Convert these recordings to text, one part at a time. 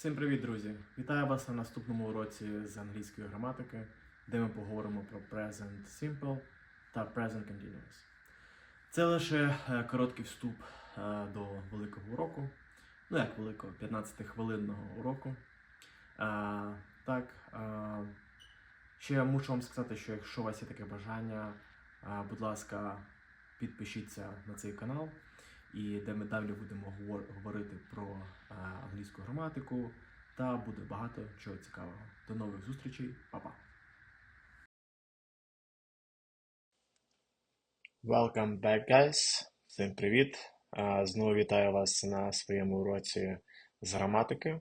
Всім привіт, друзі! Вітаю вас на наступному уроці з англійської граматики, де ми поговоримо про Present Simple та Present Continuous. Це лише е, короткий вступ е, до великого уроку. Ну, як великого, 15-хвилинного уроку. Е, Так, ще мушу вам сказати, що якщо у вас є таке бажання, будь ласка, підпишіться на цей канал і де ми далі будемо говорити про е, англійську граматику та буде багато чого цікавого. До нових зустрічей, Па-па! Welcome back, guys! Всім привіт! Знову вітаю вас на своєму уроці з граматики.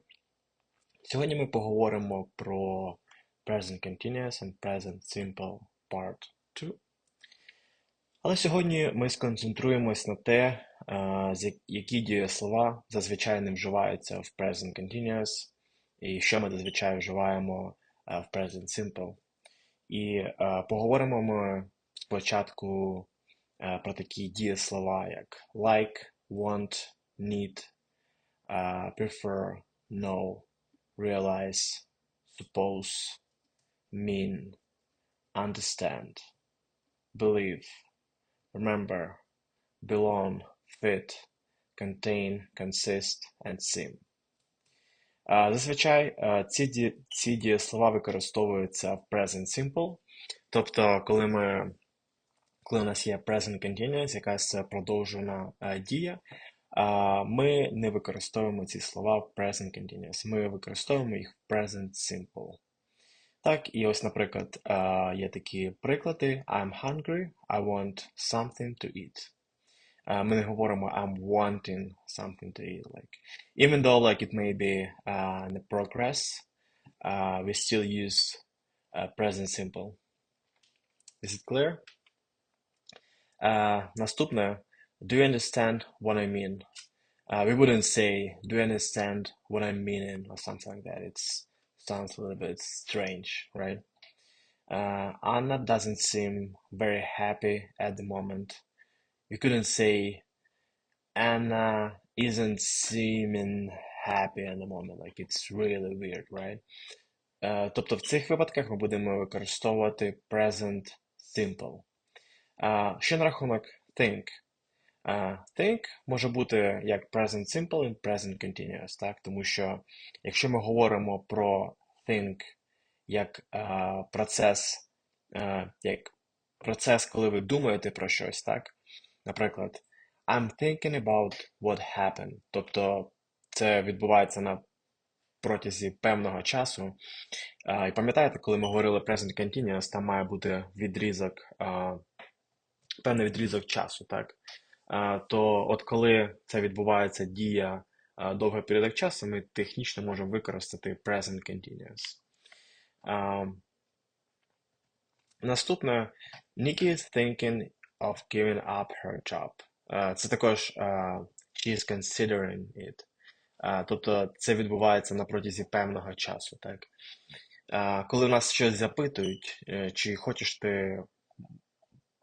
Сьогодні ми поговоримо про Present Continuous and Present Simple Part 2. Але сьогодні ми сконцентруємось на те, як- які дієслова зазвичай не вживаються в Present Continuous, і що ми зазвичай вживаємо в Present Simple. І поговоримо ми спочатку е, про такі дієслова, як like, want, need, е, prefer, know, realize, suppose, mean, understand, believe, remember, belong, fit, contain, consist and seem. Зазвичай ці, ці дієслова використовуються в present simple, тобто коли ми коли у нас є present continuous, якась е, продовжена е, дія, ми не використовуємо ці слова в present continuous. Ми використовуємо їх в present simple. Так, і ось, наприклад, е, є такі приклади: I'm hungry, I want something to eat. Е, Ми не говоримо I'm wanting something to eat. Like, even though like it may be uh, in the progress, uh, we still use uh, present simple. Is it clear? Uh, наступне, do you understand what I mean? Uh, we wouldn't say, do you understand what I'm meaning or something like that. It sounds a little bit strange, right? Uh, Anna doesn't seem very happy at the moment. You couldn't say, Anna isn't seeming happy at the moment. Like it's really weird, right? Е, Тобто в цих випадках ми будемо використовувати present simple. А, Що на рахунок think? А, Think може бути як present simple і present continuous, так? Тому що якщо ми говоримо про think як а, процес, а, як процес, коли ви думаєте про щось, так? Наприклад, I'm thinking about what happened. Тобто це відбувається на протязі певного часу. А, І пам'ятаєте, коли ми говорили present continuous, там має бути відрізок, а, певний відрізок часу, так? А, То от коли це відбувається дія довгий період часу, ми технічно можемо використати present continuous. Наступне Nikki is thinking of giving up her job. Це також she is considering it. Тобто це відбувається на протязі певного часу, так? Коли нас щось запитують, е, чи хочеш ти,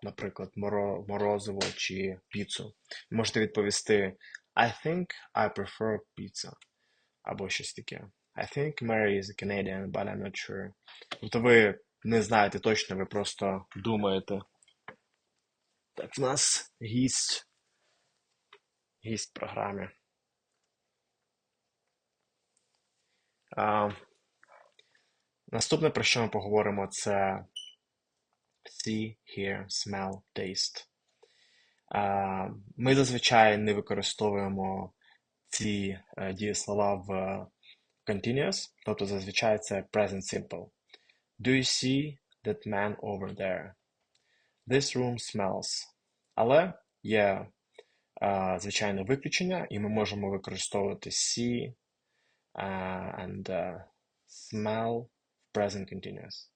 наприклад, моро- морозиво чи піцу, можете відповісти I think I prefer pizza або щось таке. I think Mary is a Canadian, but I'm not sure. Тобто ви не знаєте точно, ви просто думаєте. Так, в нас гість, гість в програмі. А, наступне, про що ми поговоримо, це see, hear, smell, taste. Ми зазвичай не використовуємо ці е, дієслова в continuous, тобто зазвичай це present simple. Do you see that man over there? This room smells. Але є е, звичайне виключення, і ми можемо використовувати see uh, and smell в present continuous.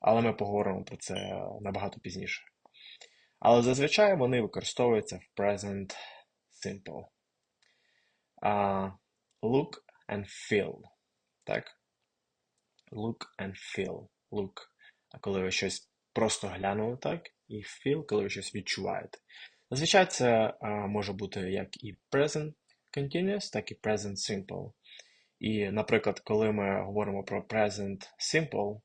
Але ми поговоримо про це набагато пізніше. Але зазвичай вони використовуються в present simple. Uh, look and feel. Так? Look and feel. Look. Коли ви щось просто глянули, так? І feel, коли ви щось відчуваєте. Зазвичай це а, може бути як і present continuous, так і present simple. І, наприклад, коли ми говоримо про present simple,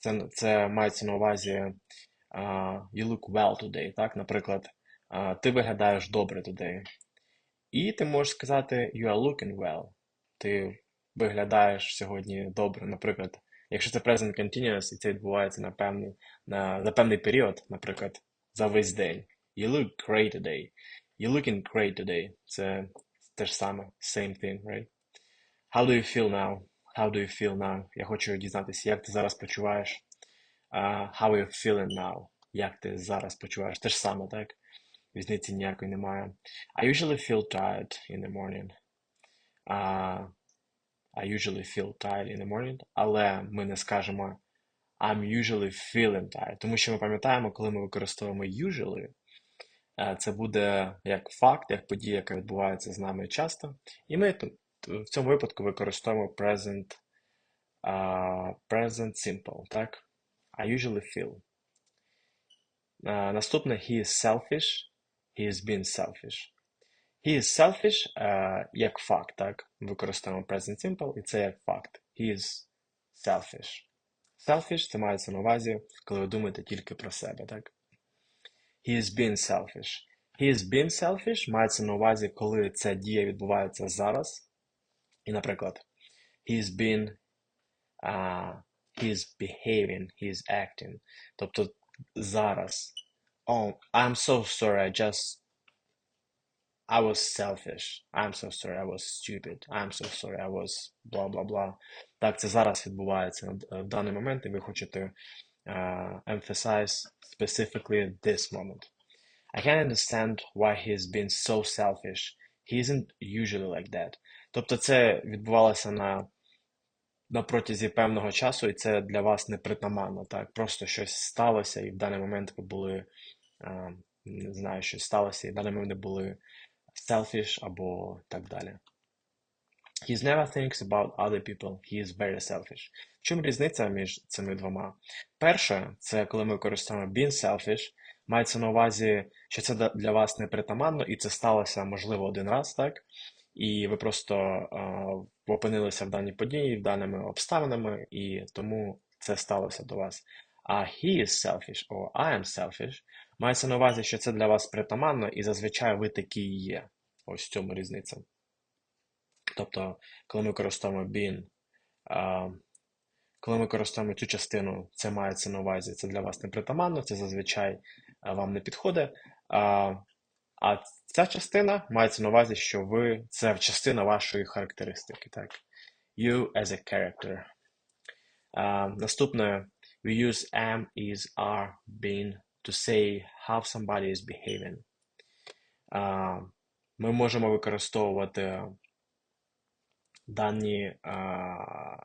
це, це мається на увазі you look well today, так? Наприклад, ти виглядаєш добре today. І ти можеш сказати you are looking well. Ти виглядаєш сьогодні добре. Наприклад, якщо це present continuous, і це відбувається на певний, на, за певний період, наприклад, за весь день. You look great today. You looking great today. Це те ж саме. Same thing, right? How do you feel now? How do you feel now? Я хочу дізнатися, як ти зараз почуваєш. How are you feeling now? Як ти зараз почуваєш? Те ж саме, так? Різниці ніякої немає. I usually feel tired in the morning. Uh, I usually feel tired in the morning, але ми не скажемо I'm usually feeling tired, тому що ми пам'ятаємо, коли ми використовуємо usually, е, це буде як факт, як подія, яка відбувається з нами часто. І ми в цьому випадку використовуємо present, uh, present simple, так? I usually feel. Uh, наступне he is selfish, he is being selfish. He is selfish uh, як факт, так? Використовуємо present simple, і це як факт. He is selfish. Selfish це мається на увазі, коли ви думаєте тільки про себе, так? He is being selfish. He is being selfish мається на увазі, коли ця дія відбувається зараз. І, наприклад, he is being, uh, he is behaving, he is acting. Тобто зараз. Oh, I'm so sorry, I just I was selfish. I'm so sorry, I was stupid. I'm so sorry, I was blah blah blah. Так, це зараз відбувається в даний момент, і ви хочете uh, emphasize specifically this moment. I can't understand why he's been so selfish. He isn't usually like that. Тобто це відбувалося на, на протязі певного часу, і це для вас не притаманно. Так? Просто щось сталося, і в даний момент ви були, не знаю, щось сталося, і в даний момент були selfish або так далі. He never thinks about other people. He is very selfish. В чому різниця між цими двома? Перше, це коли ми використовуємо being selfish, мається на увазі, що це для вас не притаманно, і це сталося, можливо, один раз, так? І ви просто опинилися в даній події, в даними обставинами, і тому це сталося до вас. А he is selfish, or I am selfish, мається на увазі, що це для вас притаманно, і зазвичай ви такі є. Ось в цьому різниця. Тобто, коли ми використовуємо being, а, коли ми використовуємо цю частину, це мається на увазі, це для вас не притаманно, це зазвичай вам не підходить. А, ця частина мається на увазі, що ви це частина вашої характеристики. Так? You as a character. А, наступне we use am, is, are, been to say how somebody is behaving. А, ми можемо використовувати дані, а,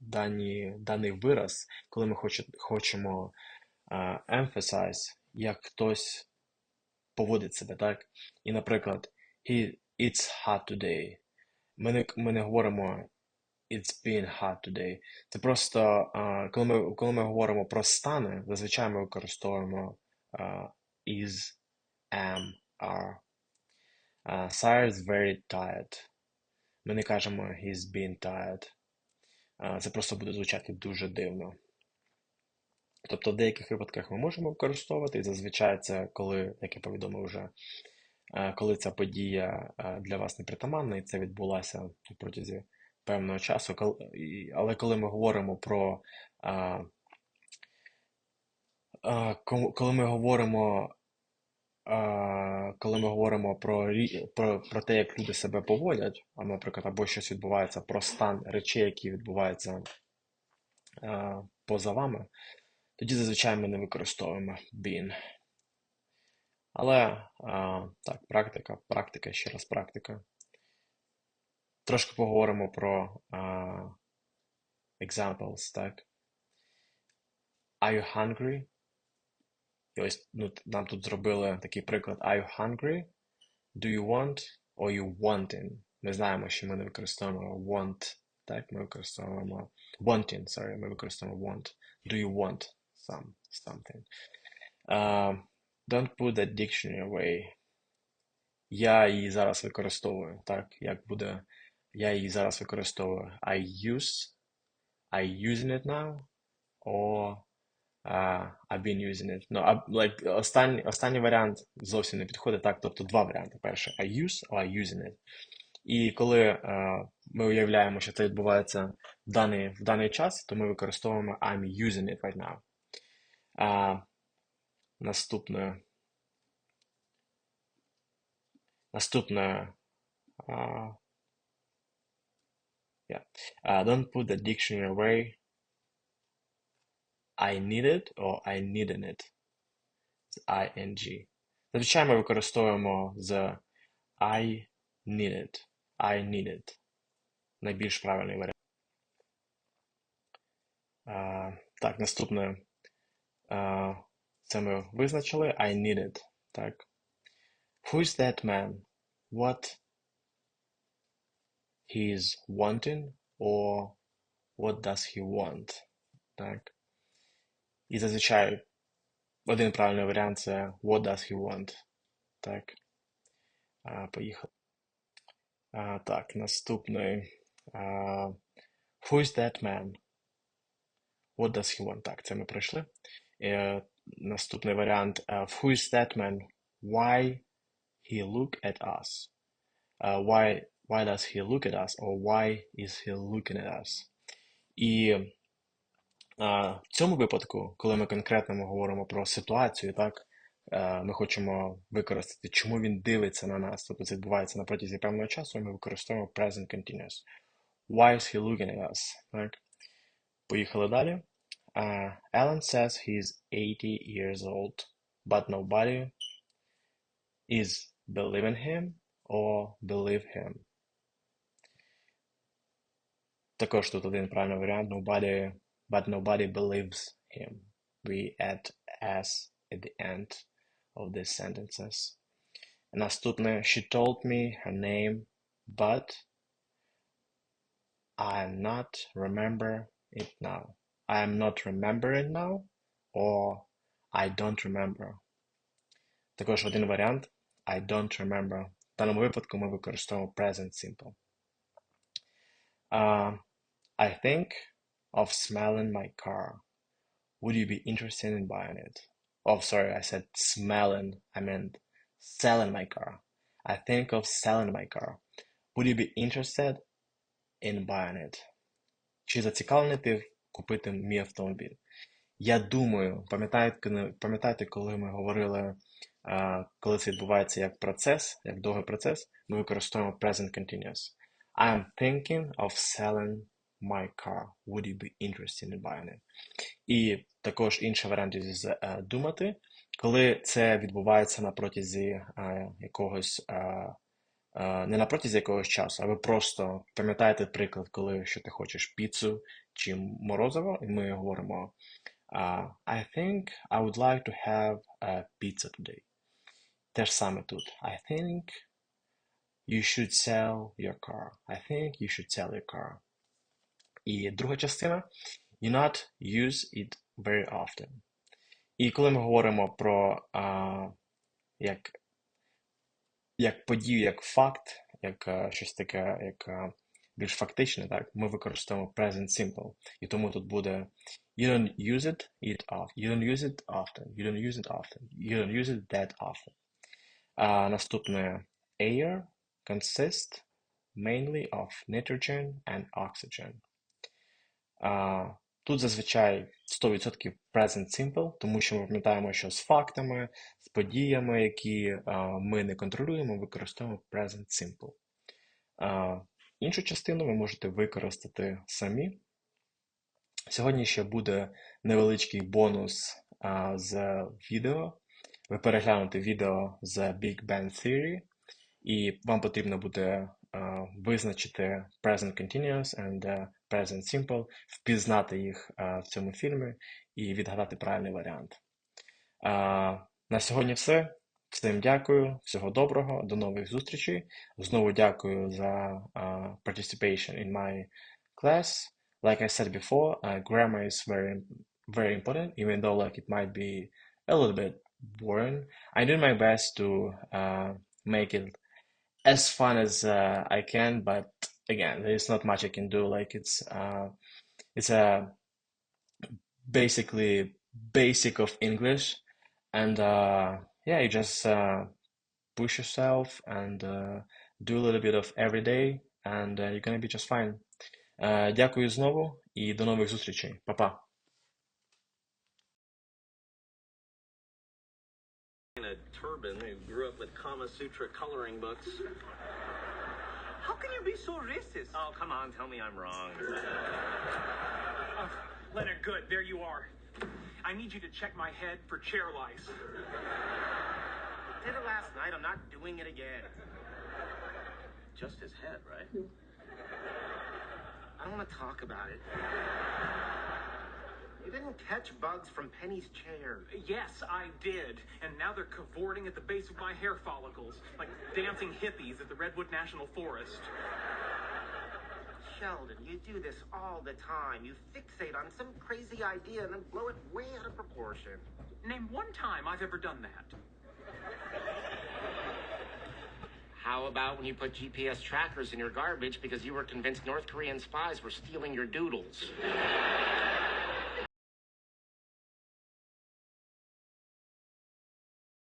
дані, даний вираз, коли ми хоче, хочемо а, emphasize, як хтось поводить себе, так? І, наприклад, he, it's hot today. Ми не, ми не говоримо it's been hot today. Це просто, коли, ми, коли ми говоримо про стани, зазвичай ми використовуємо is, am, are. Sire is very tired. Ми не кажемо he's been tired. Це просто буде звучати дуже дивно. Тобто в деяких випадках ми можемо використовувати, і зазвичай це коли, як я повідомив вже, uh, коли ця подія uh, для вас не притаманна, і це відбулося протязі певного часу. Але коли ми говоримо про. Uh, коли ми говоримо коли ми говоримо про, про, про те, як люди себе поводять, а, наприклад, або щось відбувається про стан речей, які відбуваються поза вами, тоді зазвичай ми не використовуємо been. Але а, так, практика, практика, ще раз практика. Трошки поговоримо про а, examples, так. Are you hungry? І ось ну, нам тут зробили такий приклад Are you hungry? Do you want? Or you wanting? Ми знаємо, що ми не використовуємо want. Так, ми використовуємо wanting, sorry, ми використовуємо want. Do you want some, something? Uh, don't put that dictionary away. Я її зараз використовую, так, як буде я її зараз використовую I use, I using it now, or uh, I've been using it. No, I, like, останній, останній варіант зовсім не підходить, так? Тобто два варіанти. Перший I use, or I using it. І коли е, ми уявляємо, що це відбувається в даний, в даний час, то ми використовуємо I'm using it right now. А, наступне. Наступне. а, yeah. Uh, don't put the dictionary away. I need it or I needed it. З ing. Зазвичай ми використовуємо з I needed. I needed. Найбільш правильний варіант. А, так, наступне. Це ми визначили. I needed. Так. Who is that man? What he is wanting or what does he want? Так. І зазвичай один правильний варіант це what does he want? Так. А, поїхали. А, так, наступний. А, who is that man? What does he want? Так, це ми пройшли. Е, наступний варіант. а, who is that man? Why he look at us? Uh, why, why does he look at us? Or why is he looking at us? І в цьому випадку, коли ми конкретно ми говоримо про ситуацію, так, е, ми хочемо використати, чому він дивиться на нас, тобто це відбувається на протязі певного часу, і ми використовуємо present continuous. Why is he looking at us? Так. Поїхали далі. Uh, Alan says he's 80 years old, but nobody is believing him or believe him. Також тут один правильний варіант. Nobody, but nobody believes him. We add s at the end of these sentences. Наступне. She told me her name, but I'm not remember it now. I am not remembering now, or I don't remember. Також один варіант. I don't remember. В даному випадку ми використовуємо present simple. Uh, I think of smelling my car. Would you be interested in buying it? Oh, sorry, I said smelling. I meant selling my car. I think of selling my car. Would you be interested in buying it? Чи зацікавлений ти купити мій автомобіль? Я думаю, пам'ятаєте, пам'ятаєте, коли ми говорили, коли це відбувається як процес, як довгий процес, ми використовуємо present continuous. I'm thinking of selling my car. Would you be interested in buying it? І також інший варіант з е, думати, коли це відбувається на протязі е, якогось, е, е, не на протязі якогось часу, а ви просто пам'ятаєте приклад, коли що ти хочеш піцу чи морозиво, і ми говоримо I think I would like to have a pizza today. Те ж саме тут. I think you should sell your car. I think you should sell your car. І друга частина you not use it very often. І коли ми говоримо про а, як, як подію, як факт, як а, щось таке, як а, більш фактичне, так, ми використовуємо present simple. І тому тут буде you don't use it, it often. You don't use it often. You don't use it often. You don't use it that often. А, наступне air consists mainly of nitrogen and oxygen. А, тут зазвичай 100% present simple, тому що ми пам'ятаємо, що з фактами, з подіями, які а, ми не контролюємо, використовуємо present simple. А, іншу частину ви можете використати самі. Сьогодні ще буде невеличкий бонус а, з відео. Ви переглянете відео з Big Bang Theory, і вам потрібно буде визначити Present Continuous and е, Present Simple, впізнати їх а, в цьому фільмі і відгадати правильний варіант. А, на сьогодні все. Всім дякую, всього доброго, до нових зустрічей. Знову дякую за uh, participation in my class. Like I said before, uh, grammar is very, very important, even though like it might be a little bit boring. I do my best to uh, make it as fun as uh, I can, but again, there's not much I can do. Like it's uh, it's a basically basic of English, and uh, yeah, you just uh, push yourself and uh, do a little bit of every day, and uh, you're gonna be just fine. Е, Дякую знову і до нових зустрічей. Па-па. in a turban who grew up with Kama Sutra coloring books. How can you be so racist? Oh, come on, tell me I'm wrong. Oh, Leonard, good. There you are. I need you to check my head for chair lice. Did it last night. I'm not doing it again. Just his head, right? Hmm. I don't want to talk about it. You didn't catch bugs from Penny's chair. Yes, I did. And now they're cavorting at the base of my hair follicles, like dancing hippies at the Redwood National Forest. Sheldon, you do this all the time. You fixate on some crazy idea and then blow it way out of proportion. Name one time I've ever done that. How about when you put GPS trackers in your garbage because you were convinced North Korean spies were stealing your doodles?